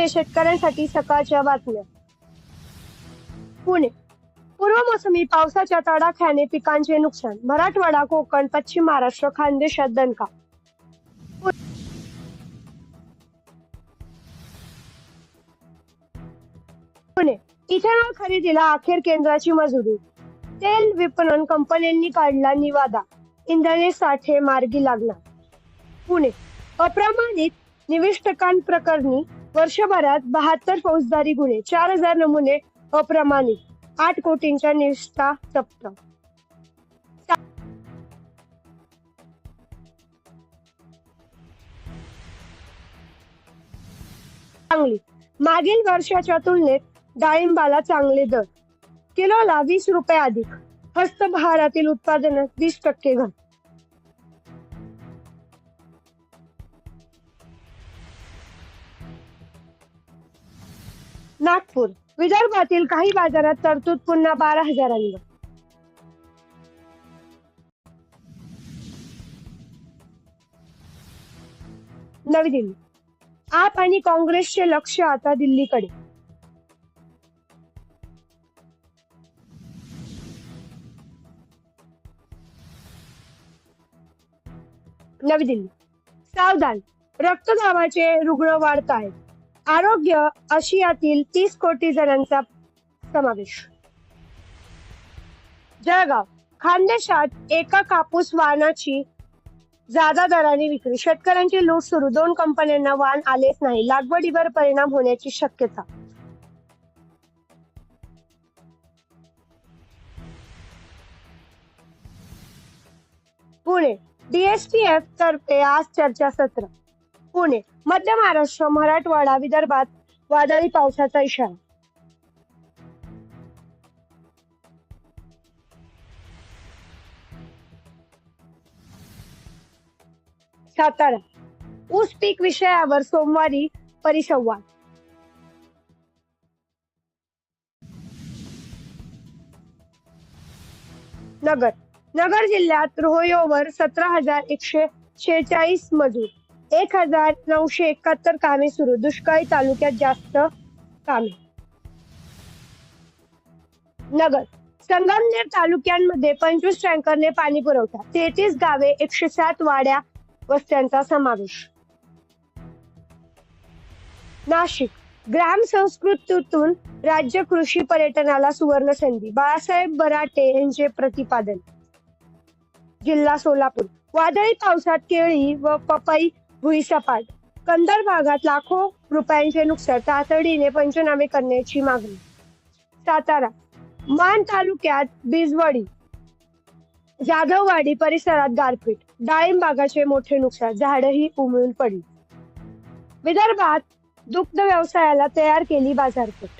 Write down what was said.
मे शेतकऱ्यांसाठी सकाळच्या बातम्या. पुणे. पूर्व मोसमी पावसाच्या तडाख्याने पिकांचे नुकसान. मराठवाडा कोकण पश्चिम महाराष्ट्र खानदेशात दणका. पुणे. इथेनॉल खरेदीला अखेर केंद्राची मंजुरी. तेल विपणन कंपन्यांनी काढला निवादा. इंधने साठे मार्गी लागला पुणे. अप्रमाणित निविष्टकांप्रकरणी वर्षभरात बहात्तर फौजदारी गुन्हे चार हजार नमुने अप्रमाणित आठ कोटींच्या निष्ठा जप्त चांगली. मागील वर्षाच्या तुलनेत डाळिंबाला चांगले दर. किलोला वीस रुपये अधिक. हस्तभारातील उत्पादनात वीस टक्के घट. नागपूर विदर्भातील काही बाजारात तरतूद पुन्हा बारा हजारांवर. नवी दिल्ली. आप आणि काँग्रेसचे लक्ष आता दिल्लीकडे. नवी दिल्ली. सावधान. रक्तदाबाचे रुग्ण वाढत आहेत आरोग्य आशियातील तीस कोटी जणांचा समावेश. जळगाव खानदेशात एका कापूस वाहनाची जादा दराने विक्री. शेतकऱ्यांची लूट सुरू. दोन कंपन्यांना वाहन आलेच नाही. लागवडीवर परिणाम होण्याची शक्यता. पुणे डीएसटीएफ तर्फे आज चर्चासत्र. पुणे मध्य महाराष्ट्र मराठवाडा विदर्भात वादळी पावसाचा इशारा. सातारा ऊस पीक विषयावर सोमवारी परिसंवाद. नगर नगर जिल्ह्यात रोहयोवर सतरा हजार एकशे शेहेचाळीस मजूर. एक हजार नऊशे एकाहत्तर कामे सुरू. दुष्काळी तालुक्यात जास्त कामे. नगर. संगमनेर तालुक्यांमध्ये पंचवीस टँकरने पाणी पुरवठा. तेहतीस गावे एकशे सात वाड्या वस्त्यांचा समावेश. नाशिक. ग्राम संस्कृतीतून राज्य कृषी पर्यटनाला सुवर्ण संधी. बाळासाहेब बराटे यांचे प्रतिपादन. जिल्हा सोलापूर. वादळी पावसात केळी व पपई भुईसपाट. कंदर भागात लाखो रुपयांचे नुकसान तातडीने पंचनामे करण्याची मागणी. सातारा मान तालुक्यात बिजवडी जाधववाडी परिसरात गारपीट. डाळिंब बागाचे मोठे नुकसान झाडही उमळून पडली. विदर्भात दुग्ध व्यवसायाला तयार केली बाजारपेठ.